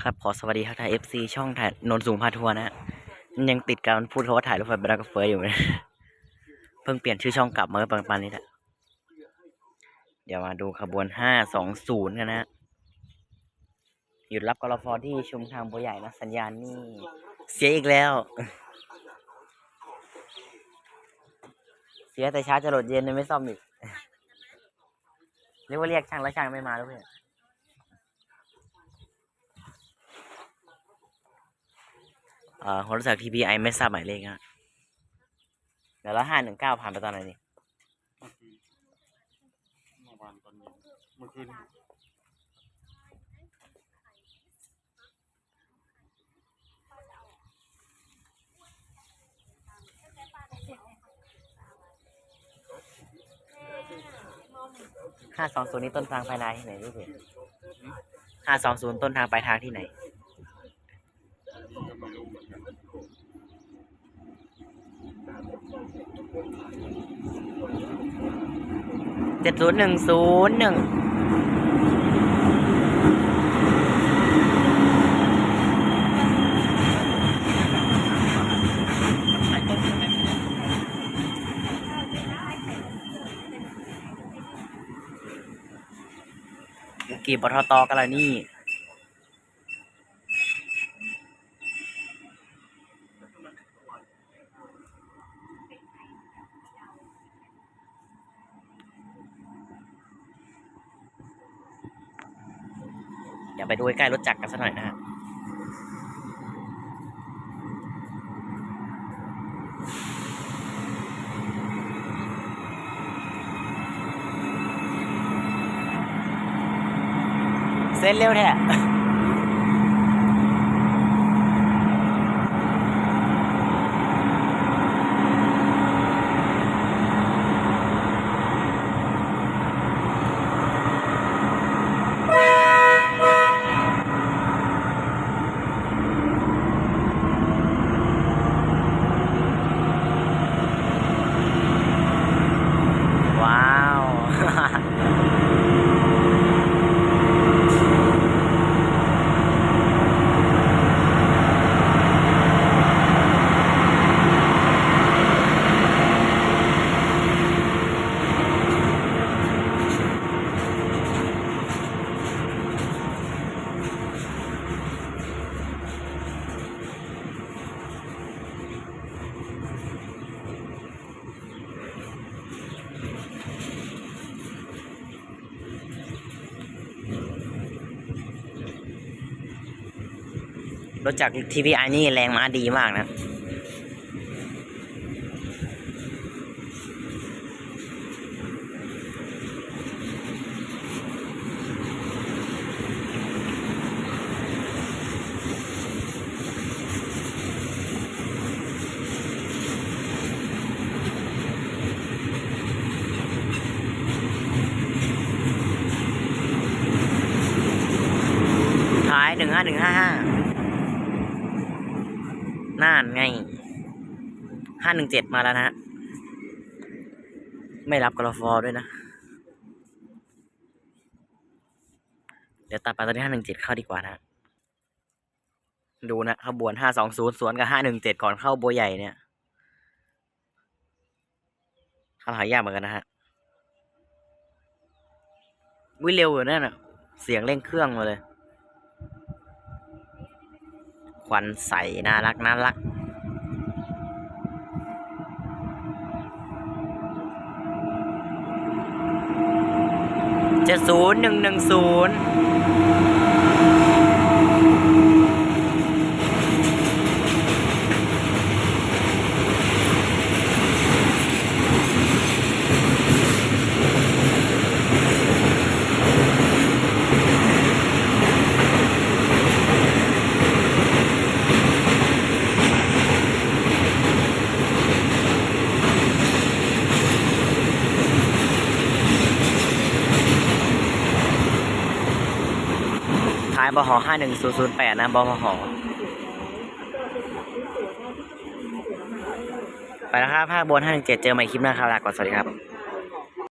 ครับขอสวัสดีครับถ่าย FC ช่องถ่ายนนสูงพาทัวร์นะฮะมันยังติดการพูดเขาว่าถ่ายรถไฟบรากาเฟยอยู่นะเพิ่งเปลี่ยนชื่อช่องกลับมาก็ประมาณนี้แหละเดี๋ยวมาดูขบวนห้าสองศูนย์กันนะฮะหยุดรับกรฟอที่ชุมทางบัวใหญ่นะ สัญญาณนี่ เสียอีกแล้ว เสียแต่เช้าจะหลดเย็นเลยไม่ซ่อมอีกเรียกว่าเรียกช่างแล้วช่างไม่มาแล้วเพื่อน เอ่อคนรู้จัก TPI ไม่ทราบหมายเลขฮะเดี๋ยวละห้าหนึ่งเก้าผ่านไปตอนไหนนี่เมื่อวานตอนเย็นเมื่อคืนห้าสองศูนย์นี้ต้นทางปลายทางที่ไหนรู้เปล่าห้าสองศูนย์ต้นทางปลายทางที่ไหน ก็ไม่รู้เหมือนกัน เจ็ดศูนย์หนึ่งศูนย์หนึ่งกี่ปทตกันละนี่ ดี๋ยวไปดูใกล้รถจักรกันสักหน่อยนะฮะเส้นเร็วแท้ ว้าว รถจาก TPI นี่แรงม้าดีมากนะท้ายหนึ่งห้าหนึ่งห้าห้า น่านไงห้าหนึ่งเจ็ดมาแล้วนะฮะไม่รับกรฟอด้วยนะ เดี๋ยวตัดไปตอนที่ห้าหนึ่งเจ็ดเข้าดีกว่านะ ดูนะขบวนห้าสองศูนย์สวนกับห้าหนึ่งเจ็ดก่อนเข้าบัวใหญ่เนี่ยเขาหายากเหมือนกันนะฮะวิ่งเร็วอยู่นั่นนะเสียงเร่งเครื่องมาเลย วันใสน่ารักน่ารักเจ็ดศูนย์หนึ่งหนึ่งศูนย์ บหห้าหนึ่งศูนย์ศูนย์แปดนะบหไปแล้วครับภาคบนห้าหนึ่งเจ็ดเจอใหม่คลิปหน้าครับลาก่อนสวัสดีครับ